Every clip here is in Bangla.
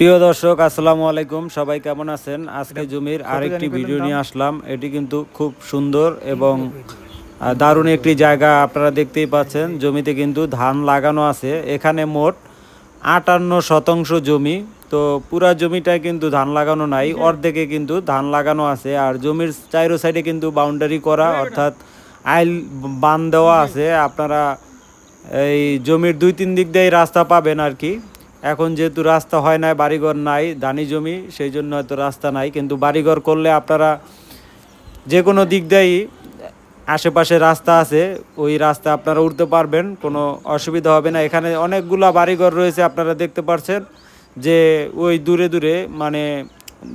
প্রিয় দর্শক আসসালামু আলাইকুম। সবাই কেমন আছেন? আজকে জমির আরেকটি ভিডিও নিয়ে আসলাম। এটি কিন্তু খুব সুন্দর এবং দারুণ একটি জায়গা আপনারা দেখতেই পাচ্ছেন। জমিতে কিন্তু ধান লাগানো আছে। এখানে মোট আটান্ন শতাংশ জমি। তো পুরা জমিটায় কিন্তু ধান লাগানো নাই। অর্ধেকে কিন্তু ধান লাগানো আছে। আর জমির চাইরো সাইডে কিন্তু বাউন্ডারি করা অর্থাৎ আইল বান দেওয়া আছে। আপনারা এই জমির দুই তিন দিক দিয়ে রাস্তা পাবেন আর কি। এখন যেহেতু রাস্তা হয় নাই, বাড়িঘর নাই ধানি জমি, সেই জন্য হয়তো রাস্তা নাই। কিন্তু বাড়িঘর করলে আপনারা যে কোনো দিক দিয়েই আশেপাশে রাস্তা আছে, ওই রাস্তা আপনারা উঠতে পারবেন, কোনো অসুবিধা হবে না। এখানে অনেকগুলা বাড়িঘর রয়েছে, আপনারা দেখতে পাচ্ছেন যে ওই দূরে দূরে মানে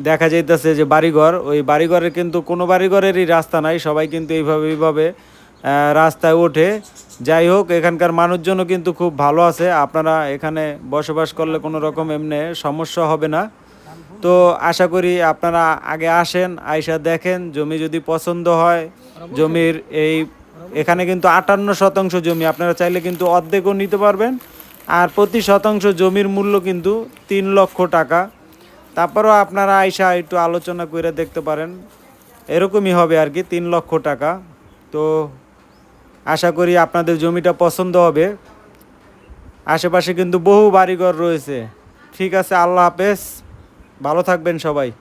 দেখা যাইতেছে যে বাড়িঘর, ওই বাড়িঘরের কিন্তু কোনো বাড়িঘরেরই রাস্তা নাই, সবাই কিন্তু এইভাবে এইভাবে রাস্তায় ওঠে। যাই হোক, এখানকার মানুষজনও কিন্তু খুব ভালো আছে। আপনারা এখানে বসবাস করলে কোনো রকম এমনি সমস্যা হবে না। তো আশা করি আপনারা আগে আসেন, আইসা দেখেন, জমি যদি পছন্দ হয়, জমির এই এখানে কিন্তু আটান্ন শতাংশ জমি, আপনারা চাইলে কিন্তু অর্ধেকও নিতে পারবেন। আর প্রতি শতাংশ জমির মূল্য কিন্তু তিন লক্ষ টাকা। তারপরেও আপনারা আইসা একটু আলোচনা করে দেখতে পারেন। এরকমই হবে আর কি, তিন লক্ষ টাকা। তো আশা করি আপনাদের জমিটা পছন্দ হবে। আশেপাশে কিন্তু বহু বাড়িঘর রয়েছে। ঠিক আছে, আল্লাহ হাফেজ। ভালো থাকবেন সবাই।